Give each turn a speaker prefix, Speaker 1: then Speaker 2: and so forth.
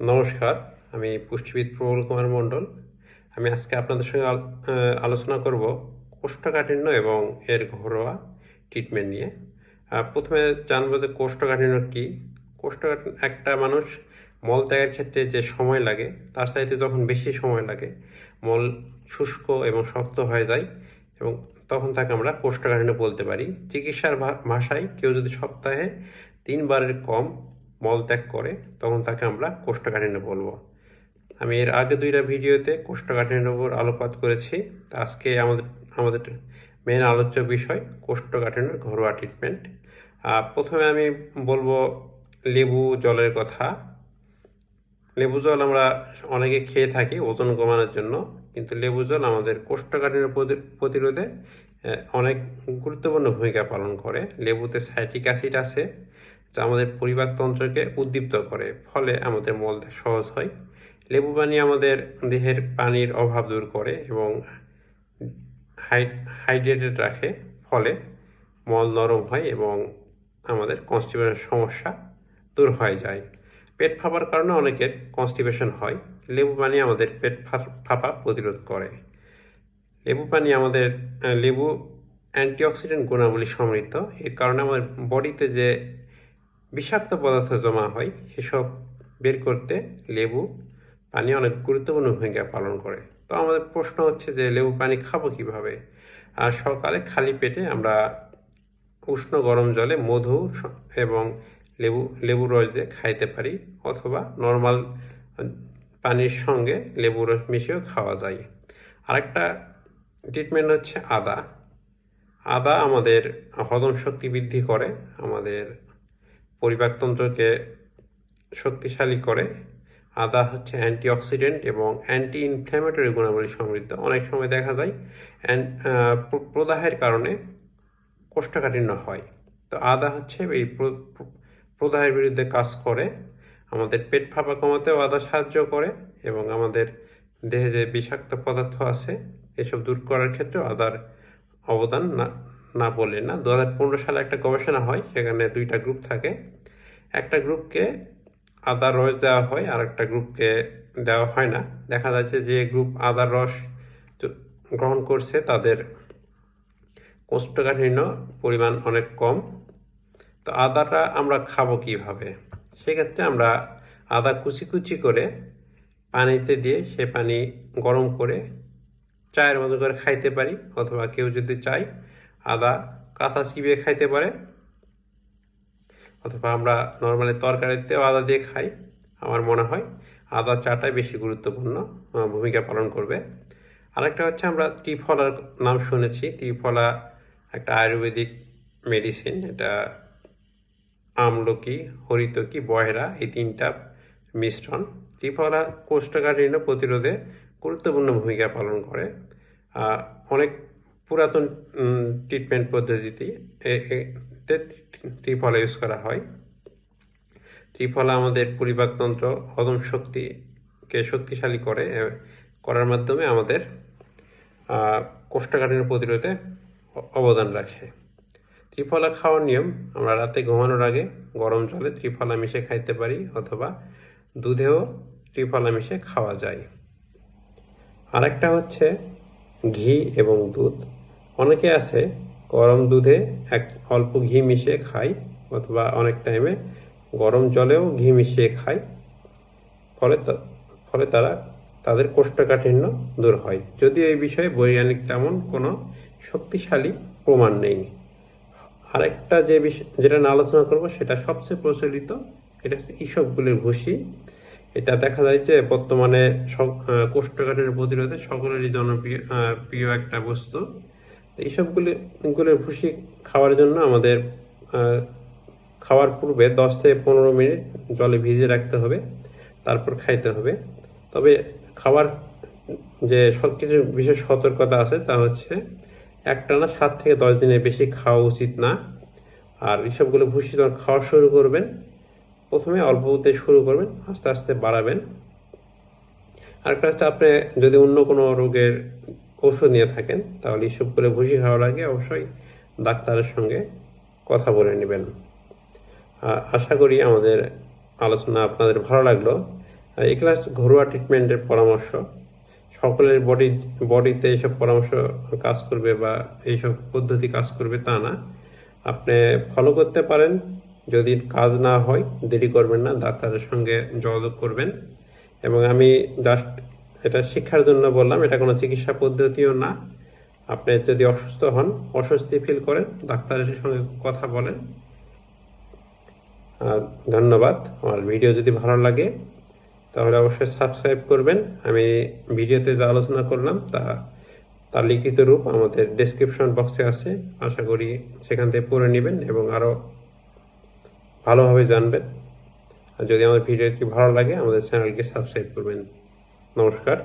Speaker 1: নমস্কার, আমি পুষ্টিবিদ প্রবল কুমার মণ্ডল। আমি আজকে আপনাদের সঙ্গে আল- আলোচনা করব কোষ্ঠকাঠিন্য এবং এর ঘরোয়া ট্রিটমেন্ট নিয়ে। প্রথমে জানব যে কোষ্ঠকাঠিন্য কী। কোষ্ঠকাঠিন্য, একটা মানুষ মল ত্যাগের ক্ষেত্রে যে সময় লাগে, তার চাইতে যখন বেশি সময় লাগে, মল শুষ্ক এবং শক্ত হয়ে যায় এবং তখন তাকে আমরা কোষ্ঠকাঠিন্য বলতে পারি। চিকিৎসার ভাষায় কেউ যদি সপ্তাহে তিনবারের কম মলত্যাগ করে, তখন তাকে আমরা কোষ্ঠকাঠিন্য বলব। আমি এর আগে দুইটা ভিডিওতে কোষ্ঠকাঠিন্যের উপর আলোকপাত করেছি। আজকে আমাদের আমাদের মেন আলোচ্য বিষয় কোষ্ঠকাঠিন্যের ঘরোয়া ট্রিটমেন্ট প্রথমে আমি বলব লেবু জলের কথা। লেবু জল আমরা অনেকে খেয়ে থাকি ওজন কমানোর জন্য, কিন্তু লেবু জল আমাদের কোষ্ঠকাঠিন্য প্রতি- প্রতিরোধে অনেক গুরুত্বপূর্ণ ভূমিকা পালন করে। লেবুতে সাইট্রিক অ্যাসিড আছে যা আমাদের পরিপাকতন্ত্রকে উদ্দীপ্ত করে, ফলে আমাদের মলত্যাগ সহজ হয়। লেবু পানি আমাদের দেহের পানির অভাব দূর করে এবং হাইড্রেটেড রাখে, ফলে মল নরম হয় এবং আমাদের কনস্টিপেশন সমস্যা দূর হয়ে যায়। পেট ফাঁপার কারণে অনেকের কনস্টিপেশন হয়। লেবু পানি আমাদের পেট ফাঁপা প্রতিরোধ করে। লেবু পানি আমাদের, লেবু অ্যান্টিঅক্সিডেন্ট গুণাবলী সমৃদ্ধ। এর কারণে আমাদের বডিতে যে বিষাক্ত পদার্থ জমা হয়, সেসব বের করতে লেবু পানি অনেক গুরুত্বপূর্ণ ভূমিকা পালন করে। তো আমাদের প্রশ্ন হচ্ছে যে, লেবু পানি খাব কীভাবে? আর সকালে খালি পেটে আমরা উষ্ণ গরম জলে মধু এবং লেবু লেবু রস দিয়ে খাইতে পারি, অথবা নর্মাল পানির সঙ্গে লেবু রস মিশিয়েও খাওয়া যায়। আরেকটা ট্রিটমেন্ট হচ্ছে আদা। আদা আমাদের হজম শক্তি বৃদ্ধি করে, আমাদের পরিপাকতন্ত্রকে শক্তিশালী করে আদা হচ্ছে অ্যান্টিঅক্সিডেন্ট এবং অ্যান্টি ইনফ্ল্যামেটরি গুণাবলী সমৃদ্ধ। অনেক সময় দেখা যায় প্রদাহের কারণে কোষ্ঠকাঠিন্য হয়। তো আদা হচ্ছে এই প্র- প্র- প্রদাহের বিরুদ্ধে কাজ করে, আমাদের পেট ফাঁপা কমাতেও আদা সাহায্য করে এবং আমাদের দেহে যে বিষাক্ত পদার্থ আছে, এসব দূর করার ক্ষেত্রেও আদার অবদান না না বলে না। দু হাজার পনেরো সালে একটা গবেষণা হয়, সেখানে দুইটা গ্রুপ থাকে। একটা গ্রুপকে আদার রস দেওয়া হয় আর একটা গ্রুপকে দেওয়া হয় না। দেখা যাচ্ছে যে গ্রুপ আদার রস গ্রহণ করছে, তাদের কোষ্ঠকাঠিন্য পরিমাণ অনেক কম। তো আদাটা আমরা খাব কীভাবে? সেক্ষেত্রে আমরা আদা কুচি কুচি করে পানিতে দিয়ে সে পানি গরম করে চায়ের মতো করে খাইতে পারি, অথবা কেউ যদি চায় আদা কাঁচা চিবিয়ে খাইতে পারে। অথবা আমরা নর্মালি তরকারিতেও আদা দিয়ে খাই, আমার মনে হয়। আদা চাটাই বেশি গুরুত্বপূর্ণ ভূমিকা পালন করবে। আরেকটা হচ্ছে আমরা ত্রিফলার নাম শুনেছি, ত্রিফলা একটা আয়ুর্বেদিক মেডিসিন এটা আমলকি, হরিতকি বয়রা এই তিনটা মিশ্রণ। ত্রিফলা কোষ্ঠকাঠিন্য প্রতিরোধে গুরুত্বপূর্ণ ভূমিকা পালন করে। অনেক পুরাতন ট্রিটমেন্ট পদ্ধতিতে এ- ত্রিফলা ইউজ করা হয়। ত্রিফলা আমাদের পরিপাকতন্ত্র হজম শক্তিকে শক্তিশালী করে করার মাধ্যমে আমাদের কোষ্ঠকাঠিন্য প্রতিরোধে অবদান রাখে। ত্রিফলা খাওয়ার নিয়ম, আমরা রাতে ঘুমানোর আগে গরম জলে ত্রিফলা মিশে খাইতে পারি অথবা দুধেও ত্রিফলা মিশে খাওয়া যায়। আরেকটা হচ্ছে ঘি এবং দুধ। অনেকে আছে গরম দুধে এক অল্প ঘি মিশিয়ে খায় অথবা অনেক টাইমে গরম জলেও ঘি মিশিয়ে খায় ফলে ফলে তারা, তাদের কোষ্ঠকাঠিন্য দূর হয়। যদিও এই বিষয়ে বৈজ্ঞানিক তেমন কোনো শক্তিশালী প্রমাণ নেই। আরেকটা যে বিষয় যেটা নিয়ে আলোচনা করব সেটা সবচেয়ে প্রচলিত, এটা হচ্ছে ইসবগুলির ভুসি এটা দেখা যায় যে বর্তমানে কোষ্ঠকাঠিন্য প্রতিরোধে সকলেরই জনপ্রিয় প্রিয় একটা বস্তু। তো এইসবগুলি গুলির ভুসি খাওয়ার জন্য আমাদের খাওয়ার পূর্বে দশ থেকে পনেরো মিনিট জলে ভিজিয়ে রাখতে হবে, তারপর খাইতে হবে। তবে খাবার যে সব কিছু বিশেষ সতর্কতা আছে তা হচ্ছে, একটানা সাত থেকে দশ দিনের বেশি খাওয়া উচিত না। আর এসবগুলো ভুসি যখন খাওয়া শুরু করবেন, প্রথমে অল্পতে শুরু করবেন, আস্তে আস্তে বাড়াবেন। আরেকটা হচ্ছে আপনি যদি অন্য কোনো রোগের ওষুধ নিয়ে থাকেন, তাহলে এসব করে ভুসি খাওয়ার আগে অবশ্যই ডাক্তারের সঙ্গে কথা বলে নেবেন। আশা করি আমাদের আলোচনা আপনাদের ভালো লাগল। এগুলা ঘরোয়া ট্রিটমেন্টের পরামর্শ, সকলের বডি বডিতে এইসব পরামর্শ কাজ করবে বা এইসব পদ্ধতি কাজ করবে তা না। আপনি ফলো করতে পারেন, যদি কাজ না হয়, দেরি করবেন না, ডাক্তারের সঙ্গে যোগাযোগ করবেন। এবং আমি জাস্ট এটা শিক্ষার জন্য বললাম, এটা কোনো চিকিৎসা পদ্ধতিও না। আপনি যদি অসুস্থ হন, অস্বস্তি ফিল করেন ডাক্তারের সঙ্গে কথা বলেন। আর ধন্যবাদ। আমার ভিডিও যদি ভালো লাগে, তাহলে অবশ্যই সাবস্ক্রাইব করবেন। আমি ভিডিওতে যা আলোচনা করলাম, তা তার লিখিত রূপ আমাদের ডেসক্রিপশন বক্সে আছে। আশা করি সেখান থেকে পড়ে নেবেন এবং আরও ভালোভাবে জানবেন। আর যদি আমার ভিডিওটি ভালো লাগে, আমাদের চ্যানেলকে সাবস্ক্রাইব করবেন। নমস্কার।